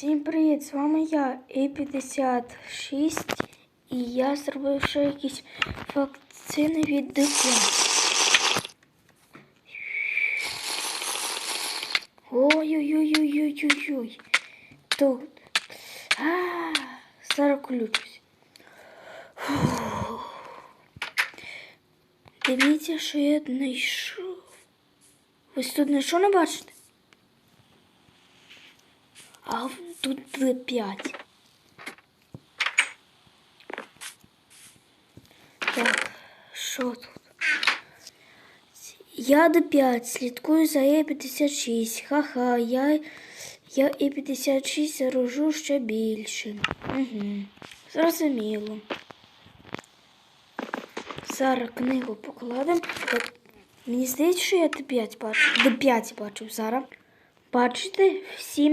Всім привіт! З вами я, І56, і я зробив ще якісь вакцини від дитя. Ой-ой-ой-ой-ой-ой-ой. Тут. А, зараз включусь. Дивіться, що я знайшов. Ви тут нічого не бачите? А тут Д5. Так, що тут? Я Д5, слідкую за Е56. Ха-ха, я, я Е56 заражу ще більше. Угу. Зрозуміло. Зараз книгу покладемо. Мені здається, що я Д5 бачу. Д5 бачу зараз. Бачите, всім